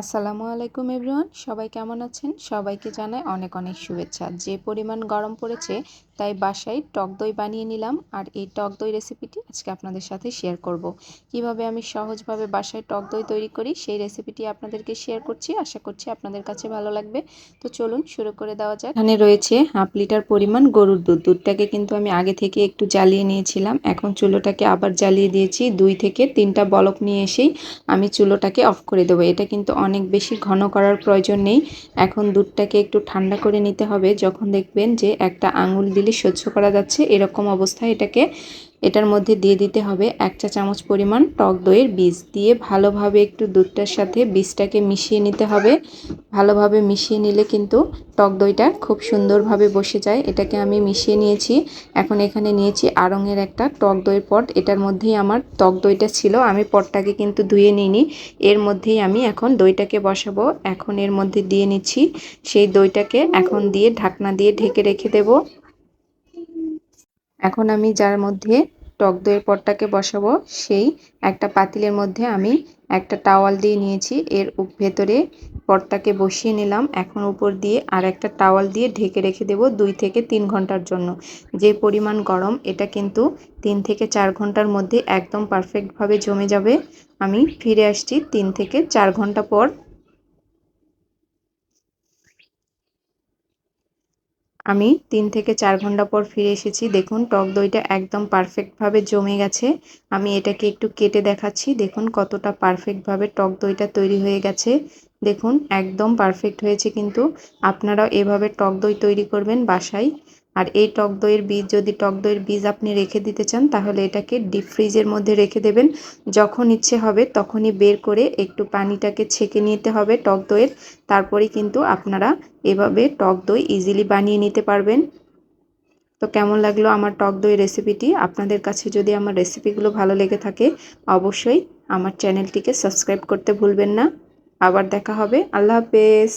আসসালামু আলাইকুম এভরিওয়ান, সবাই কেমন আছেন? সবাইকে জানাই অনেক অনেক শুভেচ্ছা। যে পরিমাণ গরম পড়েছে, তাই বাসায় টক দই বানিয়ে নিলাম আর এই টক দই রেসিপিটি আজকে আপনাদের সাথে শেয়ার করব। কীভাবে আমি সহজভাবে বাসায় টক দই তৈরি করি, সেই রেসিপিটি আপনাদেরকে শেয়ার করছি। আশা করছি আপনাদের কাছে ভালো লাগবে। তো চলুন শুরু করে দেওয়া যাক। এখানে রয়েছে হাফ লিটার পরিমাণ গরুর দুধ। দুধটাকে কিন্তু আমি আগে থেকে একটু জ্বালিয়ে নিয়েছিলাম। এখন চুলোটাকে আবার জ্বালিয়ে দিয়েছি। দুই থেকে তিনটা বলক নিয়ে এসেই আমি চুলোটাকে অফ করে দেবো। এটা কিন্তু অনেক বেশি ঘন করার প্রয়োজন নেই। এখন দুধটাকে একটু ঠান্ডা করে নিতে হবে। যখন দেখবেন যে একটা আঙুল দিলে সহ্য করা যাচ্ছে, এরকম অবস্থায় এটাকে এটার মধ্যে দিয়ে দিতে হবে এক চা চামচ পরিমাণ টক দইয়ের বীজ। দিয়ে ভালোভাবে একটু দুধটার সাথে বীজটাকে মিশিয়ে নিতে হবে। ভালোভাবে মিশিয়ে নিলে কিন্তু টক দইটা খুব সুন্দরভাবে বসে যায়। এটাকে আমি মিশিয়ে নিয়েছি। এখন এখানে নিয়েছি আড়ঙের একটা টক দইয়ের পট। এটার মধ্যেই আমার টক দইটা ছিল। আমি পটটাকে কিন্তু ধুয়ে নিইনি। এর মধ্যেই আমি এখন দইটাকে বসাবো। এখন এর মধ্যে দিয়ে নিচ্ছি। সেই দইটাকে এখন দিয়ে ঢাকনা দিয়ে ঢেকে রেখে দেব। এখন আমি যার মধ্যে টক দইয়ের পটটাকে বসাবো। সেই একটা পাতিলের মধ্যে আমি একটা টাওয়াল দিয়ে নিয়েছি। এর ভেতরে পটটাকে বসিয়ে নিলাম। এখন উপর দিয়ে আর একটা টাওয়াল দিয়ে ঢেকে রেখে দেব দুই থেকে তিন ঘণ্টার জন্য। যে পরিমাণ গরম, এটা কিন্তু তিন থেকে চার ঘণ্টার মধ্যে একদম পারফেক্টভাবে জমে যাবে। আমি ফিরে আসছি তিন থেকে চার ঘণ্টা পর। আমি তিন থেকে চার ঘণ্টা পর ফিরে এসেছি। দেখুন, টক দইটা একদম পারফেক্টভাবে জমে গেছে। আমি এটাকে একটু কেটে দেখাচ্ছি। দেখুন, কতটা পারফেক্টভাবে টক দইটা তৈরি হয়ে গেছে। দেখুন, একদম পারফেক্ট হয়েছে কিন্তু। আপনারাও এভাবে টক দই তৈরি করবেন বাসায়। আর এই টক দইয়ের বীজ, যদি টক দইয়ের বীজ আপনি রেখে দিতে চান, তাহলে এটাকে ডিপ ফ্রিজের মধ্যে রেখে দেবেন। যখন ইচ্ছে হবে, তখনই বের করে একটু পানিটাকে ছেঁকে নিতে হবে টক দইয়ের। তারপরে কিন্তু আপনারা এভাবে টক দই ইজিলি বানিয়ে নিতে পারবেন। তো কেমন লাগল আমার টক দই রেসিপিটি আপনাদের কাছে যদি আমার রেসিপিগুলো ভালো লেগে থাকে, অবশ্যই আমার চ্যানেলটিকে সাবস্ক্রাইব করতে ভুলবেন না। আবার দেখা হবে। আল্লাহ হাফেজ।